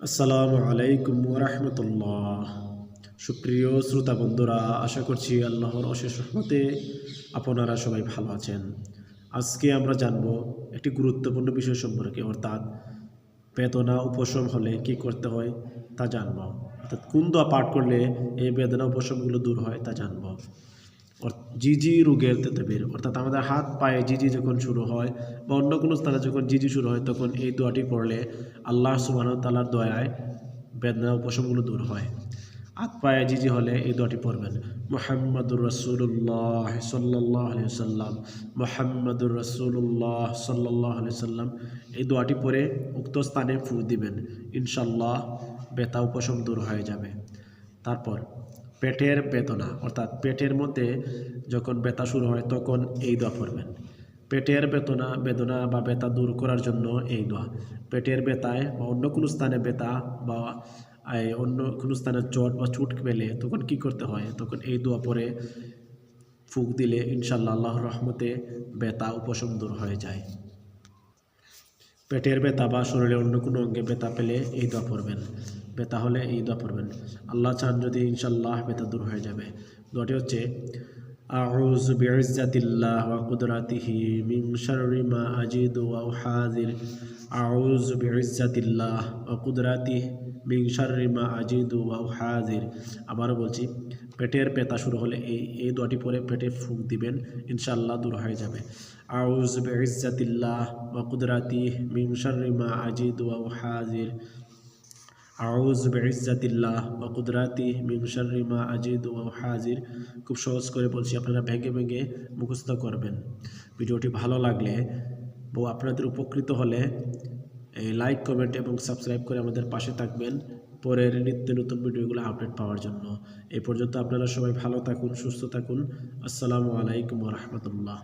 আসসালামু আলাইকুম রহমতুল্লাহ। সুপ্রিয় শ্রোতা বন্ধুরা, আশা করছি আল্লাহর অশেষ রহমতে আপনারা সবাই ভালো আছেন। আজকে আমরা জানব একটি গুরুত্বপূর্ণ বিষয় সম্পর্কে, অর্থাৎ বেদনা উপশম হলে কি করতে হয় তা জানব। অর্থাৎ কোন পাঠ করলে এই বেদনা উপশমগুলো দূর হয় তা জানব। জিজি রোগের তদবির অর্থাৎ আমাদের হাত পায়ে জিজি যখন শুরু হয় বা অন্য কোনো স্থানে যখন জিজি শুরু হয়, তখন এই দোয়াটি পড়লে আল্লাহ সুবাহ তালার দয়ায় বেদনা উপশমগুলো দূর হয়। হাত পায়ে জিজি হলে এই দোয়াটি পড়বেন। মোহাম্মদুর রসুল্লাহ সাল্লাহ আলি সাল্লাম মোহাম্মদুর রসুল্লাহ সাল্লাহ আলি সাল্লাম এই দোয়াটি পরে উক্ত স্থানে ফু দিবেন। ইনশাল্লাহ ব্যথা উপশম দূর হয়ে যাবে। তারপর পেটের বেদনা, অর্থাৎ পেটের মধ্যে যখন ব্যথা শুরু হয়, তখন এই দোয়া পড়বেন। পেটের বেদনা বেদনা বা ব্যথা দূর করার জন্য এই দোয়া। পেটের ব্যথায় বা অন্য কোনো স্থানে ব্যথা বা অন্য কোনো স্থানে চট বা চুট পেলে তখন কি করতে হয়? তখন এই দোয়া পরে ফুক দিলে ইনশাল্লাহ আল্লাহর রহমতে ব্যথা, উপশম দূর হয়ে যায়। পেটের ব্যথা বা শরীরে অন্য কোনো অঙ্গে ব্যথা পেলে এই দোয়া পড়বেন। ব্যথা হলে এই দোয়া পড়বেন আল্লাহ চান যদি ইনশাল্লাহ ব্যথা দূর হয়ে যাবে দোয়াটি হচ্ছে أعوذ بعزة الله وقدرته من شر ما أجد وأحاذر أعوذ بعزة الله وقدرته من شر ما أجد وأحاذر আবারও বলছি পেটের ব্যথা শুরু হলে এই এই দোয়াটি পরে পেটে ফুক দিবেন ইনশাআল্লাহ দূর হয়ে যাবে আউজ বিইজ্জাতিল্লাহ ওয়া কুদরাতিহি মিন শাররি মা আজিদু ওয়া উহাযির আউজ বিইজ্জাতিল্লাহ ওয়া কুদরাতিহি মিন শাররি মা আজিদু ওয়া উহাযির খুব সহজ করে বলছি, আপনারা ভেঙে ভেঙে মুখস্থ করবেন। ভিডিওটি ভালো লাগলে ও আপনাদের উপকৃত হলে লাইক, কমেন্ট এবং সাবস্ক্রাইব করে আমাদের পাশে থাকবেন পরের নিত্য নতুন ভিডিওগুলো আপডেট পাওয়ার জন্য। এই পর্যন্ত আপনারা সবাই ভালো থাকুন, সুস্থ থাকুন। আসসালামু আলাইকুম রহমতুল্লাহ।